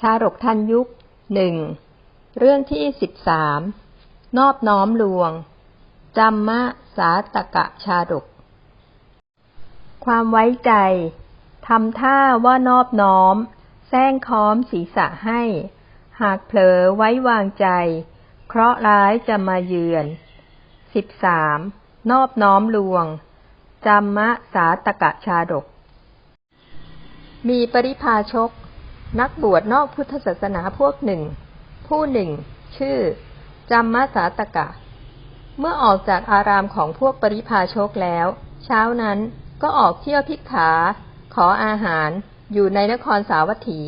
ชาดกทันยุคหนึ่งเรื่องที่สิบสามนอบน้อมลวงจัมะสาตกะชาดก ความไว้ใจทำท่าว่านอบน้อมแซงค้อมศีรษะให้ หากเผลอไว้วางใจ เคราะห์ร้ายจะมาเยือนสิบสามนอบน้อมลวงจัมมะสาตกะชาดก มีปริพาชก นักบวชนอกพุทธศาสนาพวกหนึ่ง ผู้หนึ่ง ชื่อจัมมสาตกะ เมื่อออกจากอารามของพวกปริพาชกแล้ว เช้านั้นก็ออกเที่ยวพิกขา ขออาหารอยู่ในนครสาวัตถี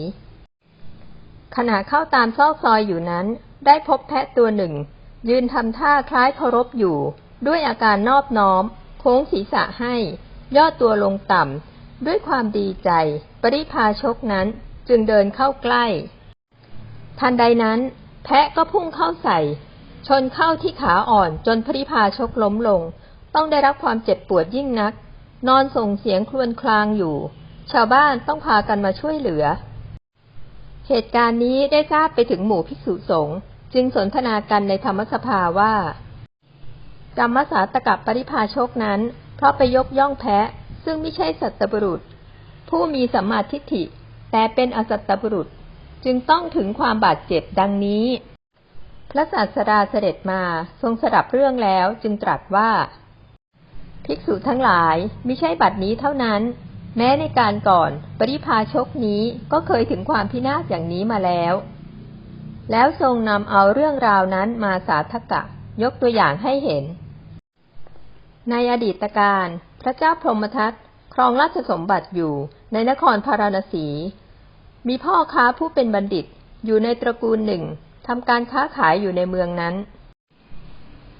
ขณะเข้าตามซอกซอยอยู่นั้น ได้พบแพะตัวหนึ่ง ยืนทำท่าคล้ายเคารพอยู่ ด้วยอาการนอบน้อม โค้งศีรษะให้ ย่อตัวลงต่ำด้วยความดีใจ ปริพาชกนั้น จึงเดินเข้าใกล้ ทันใดนั้น แพะก็พุ่งเข้าใส่ ชนเข้าที่ขาอ่อนจนปริพาชกล้มลง ต้องได้รับความเจ็บปวดยิ่งนัก นอนส่งเสียงครวญครางอยู่ ชาวบ้านต้องพากันมาช่วยเหลือ เหตุการณ์นี้ได้ทราบไปถึงหมู่ภิกษุสงฆ์จึงสนทนากันในธรรมสภาว่าจำมสาตกับปริพาชกนั้น เพราะไปยกย่องแพะซึ่งไม่ใช่สัตบุรุษ ผู้มีสัมมาทิฏฐิ แต่เป็นอสัตตบุรุษจึงต้องถึงความบาดเจ็บดังนี้ พระศาสดาเสด็จมาทรงสดับเรื่องแล้วจึงตรัสว่า ภิกษุทั้งหลายมิใช่บัดนี้เท่านั้น แม้ในการก่อนปริพาชกนี้ก็เคยถึงความพินาศอย่างนี้มาแล้ว แล้วทรงนำเอาเรื่องราวนั้นมาสาธกะ ยกตัวอย่างให้เห็น ในอดีตการ พระเจ้าพรหมทัตครองราชสมบัติอยู่ในนครพาราณสี มีพ่อค้าผู้เป็นบัณฑิตอยู่ในตระกูลหนึ่งทำการค้าขายอยู่ในเมืองนั้น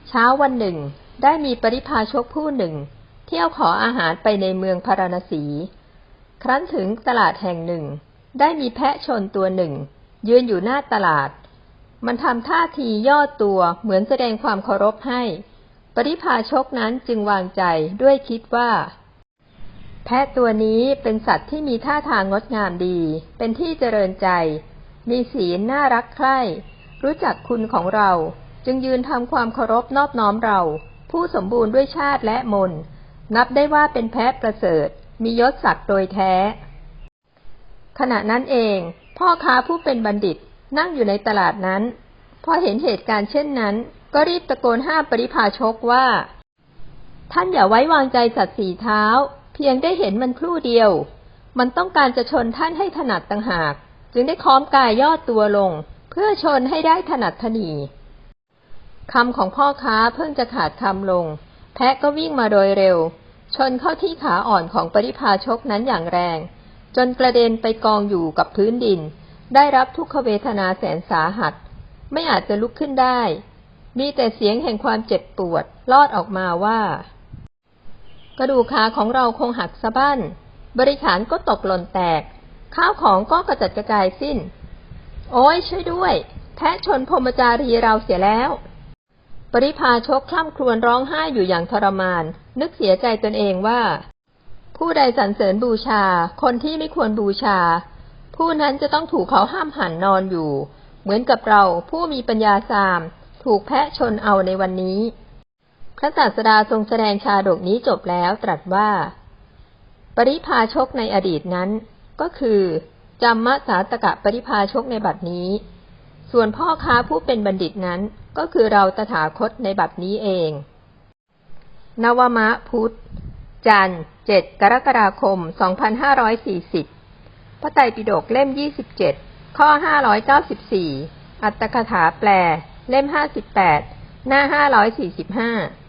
เช้าวันหนึ่ง ได้มีปริพาชกผู้หนึ่ง เที่ยวขออาหารไปในเมืองพาราณสี ครั้นถึงตลาดแห่งหนึ่ง ได้มีแพะชนตัวหนึ่ง ยืนอยู่หน้าตลาด มันทำท่าทีย่อตัวเหมือนแสดงความเคารพให้ ปริพาชกนั้นจึงวางใจด้วยคิดว่า แพะตัวนี้เป็นสัตว์ที่มีท่าทางงดงามดี เป็นที่เจริญใจ มีศีลน่ารักใคร่ รู้จักคุณของเรา จึงยืนทำความเคารพนอบน้อมเรา ผู้สมบูรณ์ด้วยชาติและมน นับได้ว่าเป็นแพะประเสริฐ มียศศักดิ์โดยแท้ ขณะนั้นเอง พ่อค้าผู้เป็นบัณฑิตนั่งอยู่ในตลาดนั้น พอเห็นเหตุการณ์เช่นนั้น ก็รีบตะโกนห้ามปริพาชกว่า ท่านอย่าไว้วางใจสัตว์สีเท้า เพียงได้เห็นมันครู่เดียว มันต้องการจะชนท่านให้ถนัดต่างหาก จึงได้ค้อมกายย่อตัวลง เพื่อชนให้ได้ถนัดถนีคำของพ่อค้าเพิ่งจะขาดคำลง แพะก็วิ่งมาโดยเร็ว ชนเข้าที่ขาอ่อนของปริพาชกนั้นอย่างแรง จนกระเด็นไปกองอยู่กับพื้นดิน ได้รับทุกขเวทนาแสนสาหัส ไม่อาจจะลุกขึ้นได้ มีแต่เสียงแห่งความเจ็บปวด ลอดออกมาว่า กระดูกขาของเราคงหักสะบั้น บริขารก็ตกหล่นแตก ข้าวของก็กระจัดกระจายสิ้น โอ้ยช่วยด้วย แพะชนพรมจารีเราเสียแล้ว ปริพาชกคล่ำครวญร้องไห้อยู่อย่างทรมาน นึกเสียใจตนเองว่า ผู้ใดสรรเสริญบูชา คนที่ไม่ควรบูชา ผู้นั้นจะต้องถูกเขาห้ามหันนอนอยู่ เหมือนกับเราผู้มีปัญญาสาม ถูกแพะชนเอาในวันนี้ พระศาสดาทรงแสดงชาดกนี้จบแล้วตรัสว่า ปริพาชกในอดีตนั้น ก็คือจำมะสาตกะปริพาชกในบัดนี้ ส่วนพ่อค้าผู้เป็นบัณฑิตนั้น ก็คือเราตถาคตในบัดนี้เอง นวมะพุทธ จันทร์7กรกฎาคม 2540 พระไตรปิฎกเล่ม 27 ข้อ 594 อัตถกถาแปล เล่ม 58 หน้า 545